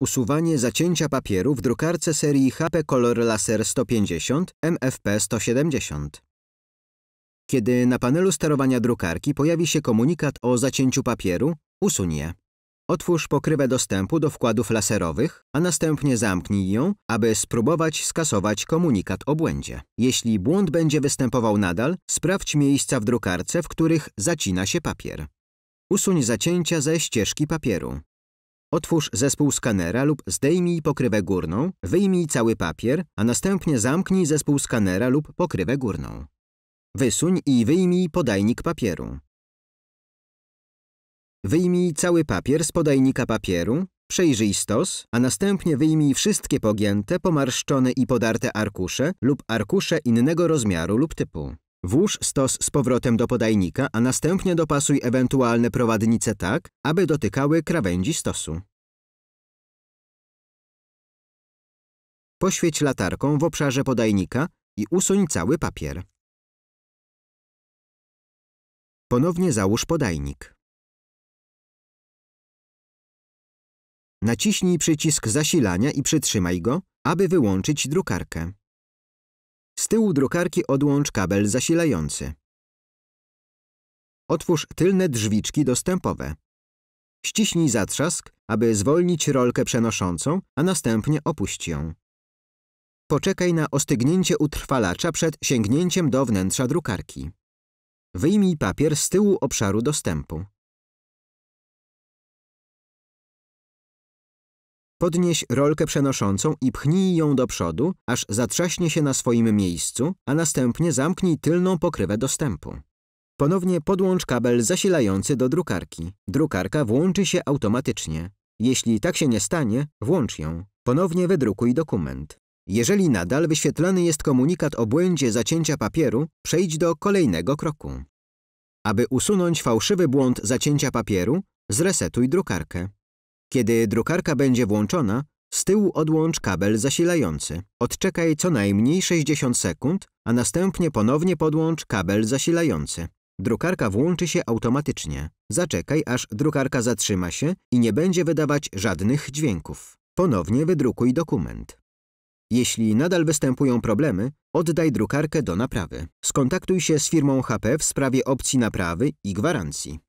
Usuwanie zacięcia papieru w drukarce serii HP Color Laser 150 MFP 170. Kiedy na panelu sterowania drukarki pojawi się komunikat o zacięciu papieru, usuń je. Otwórz pokrywę dostępu do wkładów laserowych, a następnie zamknij ją, aby spróbować skasować komunikat o błędzie. Jeśli błąd będzie występował nadal, sprawdź miejsca w drukarce, w których zacina się papier. Usuń zacięcia ze ścieżki papieru. Otwórz zespół skanera lub zdejmij pokrywę górną, wyjmij cały papier, a następnie zamknij zespół skanera lub pokrywę górną. Wysuń i wyjmij podajnik papieru. Wyjmij cały papier z podajnika papieru, przejrzyj stos, a następnie wyjmij wszystkie pogięte, pomarszczone i podarte arkusze lub arkusze innego rozmiaru lub typu. Włóż stos z powrotem do podajnika, a następnie dopasuj ewentualne prowadnice tak, aby dotykały krawędzi stosu. Poświeć latarką w obszarze podajnika i usuń cały papier. Ponownie załóż podajnik. Naciśnij przycisk zasilania i przytrzymaj go, aby wyłączyć drukarkę. Z tyłu drukarki odłącz kabel zasilający. Otwórz tylne drzwiczki dostępowe. Ściśnij zatrzask, aby zwolnić rolkę przenoszącą, a następnie opuść ją. Poczekaj na ostygnięcie utrwalacza przed sięgnięciem do wnętrza drukarki. Wyjmij papier z tyłu obszaru dostępu. Podnieś rolkę przenoszącą i pchnij ją do przodu, aż zatrzaśnie się na swoim miejscu, a następnie zamknij tylną pokrywę dostępu. Ponownie podłącz kabel zasilający do drukarki. Drukarka włączy się automatycznie. Jeśli tak się nie stanie, włącz ją. Ponownie wydrukuj dokument. Jeżeli nadal wyświetlany jest komunikat o błędzie zacięcia papieru, przejdź do kolejnego kroku. Aby usunąć fałszywy błąd zacięcia papieru, zresetuj drukarkę. Kiedy drukarka będzie włączona, z tyłu odłącz kabel zasilający. Odczekaj co najmniej 60 sekund, a następnie ponownie podłącz kabel zasilający. Drukarka włączy się automatycznie. Zaczekaj, aż drukarka zatrzyma się i nie będzie wydawać żadnych dźwięków. Ponownie wydrukuj dokument. Jeśli nadal występują problemy, oddaj drukarkę do naprawy. Skontaktuj się z firmą HP w sprawie opcji naprawy i gwarancji.